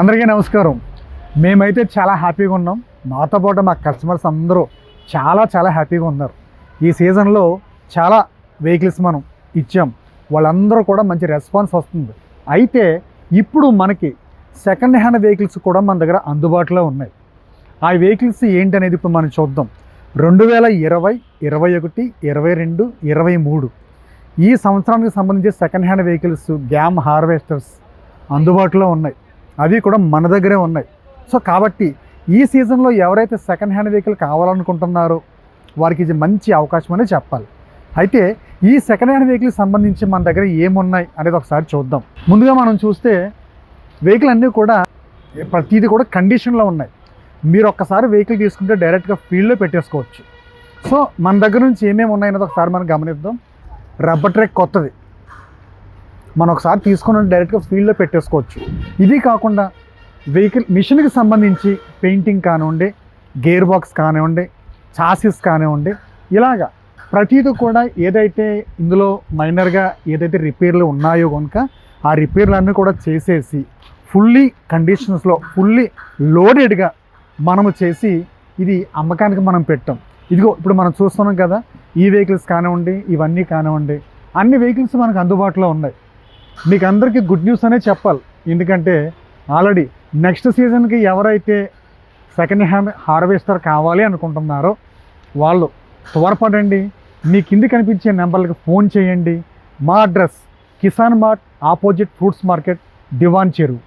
అందరికీ నమస్కారం. మేమైతే చాలా హ్యాపీగా ఉన్నాం. మాతో పాటు మా కస్టమర్స్ అందరూ చాలా చాలా హ్యాపీగా ఉన్నారు. ఈ సీజన్లో చాలా వెహికల్స్ మనం ఇచ్చాం. వాళ్ళందరూ కూడా మంచి రెస్పాన్స్ వస్తుంది. అయితే ఇప్పుడు మనకి సెకండ్ హ్యాండ్ వెహికల్స్ కూడా మన దగ్గర అందుబాటులో ఉన్నాయి. ఆ వెహికల్స్ ఏంటనేది ఇప్పుడు మనం చూద్దాం. రెండు వేల ఇరవై ఇరవై ఒకటి ఇరవై రెండు ఇరవై మూడు. ఈ సంవత్సరానికి సంబంధించి సెకండ్ హ్యాండ్ వెహికల్స్ గ్యామ్ హార్వెస్టర్స్ అందుబాటులో ఉన్నాయి. అవి కూడా మన దగ్గరే ఉన్నాయి. సో కాబట్టి ఈ సీజన్లో ఎవరైతే సెకండ్ హ్యాండ్ వెహికల్ కావాలనుకుంటున్నారో వారికి ఇది మంచి అవకాశం అనేది చెప్పాలి. అయితే ఈ సెకండ్ హ్యాండ్ వెహికల్ సంబంధించి మన దగ్గర ఏమున్నాయి అనేది ఒకసారి చూద్దాం. ముందుగా మనం చూస్తే వెహికల్ అన్నీ కూడా ప్రతిదీ కూడా కండిషన్లో ఉన్నాయి. మీరు ఒక్కసారి వెహికల్ తీసుకుంటే డైరెక్ట్గా ఫీల్డ్లో పెట్టేసుకోవచ్చు. సో మన దగ్గర నుంచి ఏమేమి ఉన్నాయనేది ఒకసారి మనం గమనిద్దాం. రబ్బర్ ట్రెక్ కొత్తది. మనం ఒకసారి తీసుకుని డైరెక్ట్గా ఫీల్డ్లో పెట్టేసుకోవచ్చు. ఇది కాకుండా వెహికల్ మిషన్కి సంబంధించి పెయింటింగ్ కానివ్వండి గేర్ బాక్స్ కానివ్వండి చాసిస్ కానివ్వండి ఇలాగా ప్రతిదీ కూడా ఏదైతే ఇందులో మైనర్గా ఏదైతే రిపేర్లు ఉన్నాయో కనుక ఆ రిపేర్లన్నీ కూడా చేసేసి ఫుల్లీ కండిషన్స్లో ఫుల్లీ లోడెడ్గా మనము చేసి ఇది అమ్మకానికి మనం పెట్టాం. ఇదిగో ఇప్పుడు మనం చూస్తున్నాం కదా ఈ వెహికల్స్ కానివ్వండి ఇవన్నీ కానివ్వండి అన్ని వెహికల్స్ మనకు అందుబాటులో ఉన్నాయి. మీకు అందరికీ గుడ్ న్యూస్ అనే చెప్పాలి. ఎందుకంటే ఆల్రెడీ నెక్స్ట్ సీజన్కి ఎవరైతే సెకండ్ హ్యాండ్ హార్వెస్టర్ కావాలి అనుకుంటున్నారో వాళ్ళు త్వరపడండి. మీ కింది కనిపించే నెంబర్లకు ఫోన్ చేయండి. మా address Kisan mart opposite fruits market Diwan Cheruvu.